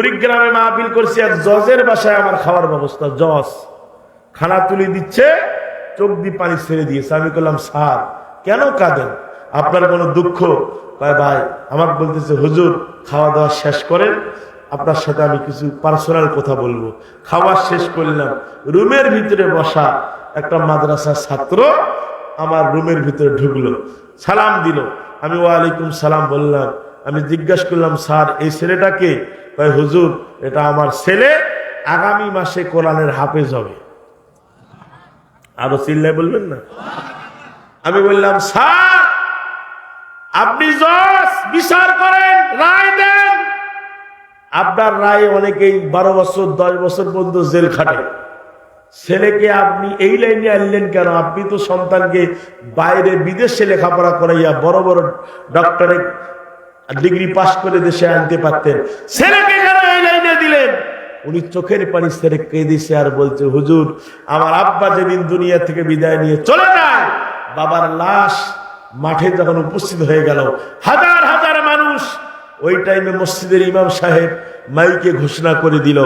কুড়িগ্রামে মাহফিল করছি এক জজের বাসায় আমার খাওয়ার ব্যবস্থা, জজ। খানা তুলে দিচ্ছে, চোখ দিয়ে পানি ছেড়ে দিয়েছে। আমি করলাম স্যার, কেন কাঁদেন? আপনার কোনো দুঃখ? ভাই, আমাকে বলতেছে, হুজুর খাওয়া দাওয়া শেষ করেন, আপনার সাথে আমি কিছু পার্সোনাল কথা বলব। খাওয়া শেষ করলাম। রুমের ভিতরে বসা একটা মাদ্রাসার ছাত্র আমার রুমের ভিতরে ঢুকলো। সালাম দিল। আমি ওয়ালাইকুম সালাম বললাম আমি জিজ্ঞাসা করলাম, স্যার, এই ছেলেটাকে কয়, হুজুর, এটা আমার ছেলে, আগামী মাসে কোরআনের হাফেজ হবে। আরও চিল্লায় বলবেন না? আমি বললাম, স্যার, আপনি জজ, বিচার করেন, রায় দেন। আপনার রায় অনেকেই বারো বছর, দশ বছর পর্যন্ত জেল খাটে। ছেলেকে আপনি এই লাইনে আনলেন কেন? আপনি তো সন্তানকে বাইরে বিদেশে লেখাপড়া করাইয়া বড় বড় ডক্টরেট ডিগ্রি পাশ করে দেশে আনতে পারতেন। ছেলেকে দিলেন? উনি চোখের পানি ছেড়ে কেঁদিছে আর বলছে, হুজুর, আমার আব্বা যেদিন দুনিয়া থেকে বিদায় নিয়ে চলে যায়, বাবার লাশ মাঠে যখন উপস্থিত হয়ে গেল, হাজার হাজার মানুষ ওই টাইমে মসজিদের ইমাম সাহেব মাইকে ঘোষণা করে দিল,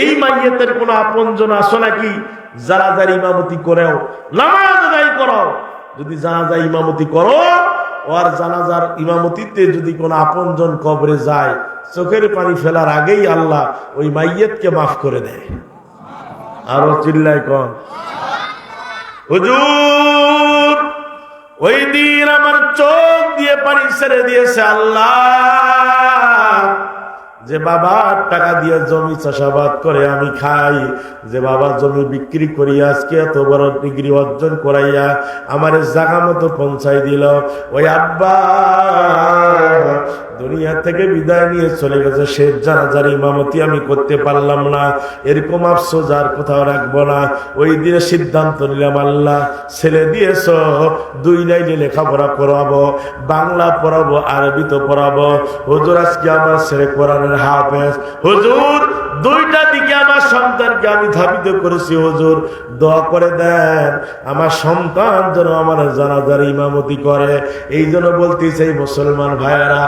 এই মাইয়েতের কোনো আপনজন আসো নাকি? যারা যার ইমামতি করেও, নামাজ আদায় করো। যদি জানাজা ইমামতি করো ওর জানাজার ইমামতিতে যদি কোনো আপনজন কবরে যায়, চোখের পানি ফেলার আগেই আল্লাহ ওই মাইয়েতকে মাফ করে দেয়। আরও চিল্লায় কন। হুজুর, ওই দিন আমার চোখ দিয়ে পানি ছেড়ে দিয়েছে আল্লাহ। যে বাবা, টাকা দিয়ে জমি চাষাবাদ করে আমি খাই। যে বাবা, জমি বিক্রি করি, আজকে এত বড় ডিগ্রি অর্জন করাইয়া আমার জাগা মতো পৌঁছাই দিল। ওই আব্বা দুনিয়া থেকে বিদায় নিয়ে চলে গেছে। সে জানাজার ইমামতি আমি করতে পারলাম না। এরকম আফসোস আর কোথাও রাখব না। ওই দিনে সিদ্ধান্ত নিলাম, আল্লাহ, ছেলে দিয়েছ, দুই লাইনে লেখাপড়া পড়াবো বাংলা পড়াবো, আরবি তো পড়াবো। হুজুর, আজকে আমার ছেলে কোরআনের হাফেজ। হুজুর, দুইটা দিকে আমার সন্তানকে আমি ধাবিত করেছি, হুজুর। দোয়া করে দেন, আমার সন্তান যেন আমার জানাজার ইমামতি করে। এই জন্য বলতে চাই মুসলমান ভাইয়েরা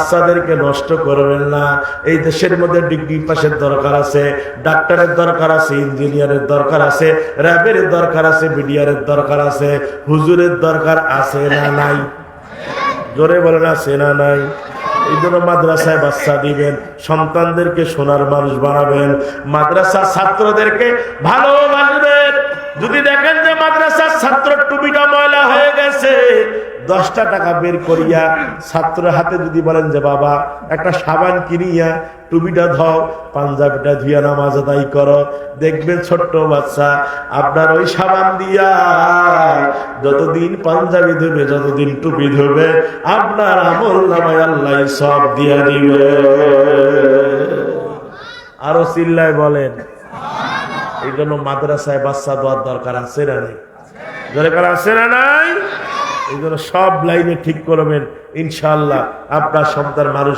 বাচ্চাদেরকে নষ্ট করবেন না। এই দেশের মধ্যে ডিগ্রি পাসের দরকার আছে, ডাক্তারের দরকার আছে, ইঞ্জিনিয়ারের দরকার আছে, র্যাবের দরকার আছে, বিডিআরের দরকার আছে। হুজুরের দরকার আছে না নাই? জোরে বলেন, আছে না নাই? এই জন্য মাদ্রাসায় বাচ্চা দিবেন, সন্তানদেরকে সোনার মানুষ বানাবেন। মাদ্রাসার ছাত্রদেরকে ভালোবাসবেন। যদি দেখেন যে মাদ্রাসার ছাত্র টুপিটা ময়লা হয়ে গেছে, দশটা টাকা বের করিয়া ছাত্র হাতে যদি বলেন যে, বাবা, একটা সাবান কিনিয়া টুপিটা ধও, পাঞ্জাবিটা ধুইয়া নামাজ আদায় করো। দেখবেন ছোট্ট বাচ্চা, আপনার ওই সাবান দিয়া যতদিন পাঞ্জাবি ধুবে, যতদিন টুপি ধুবে, আপনার আমল নামায় আল্লাহ সব দিয়া দিবে। আরও চিল্লায় বলেন এই জন্য মাদ্রাসায় বাচ্চা দেওয়ার দরকার আছে না নেই? দরকার আছে না নাই? এই জন্য সব লাইনে ঠিক করবেন ইনশাল্লাহ আপনার সন্তান মানুষ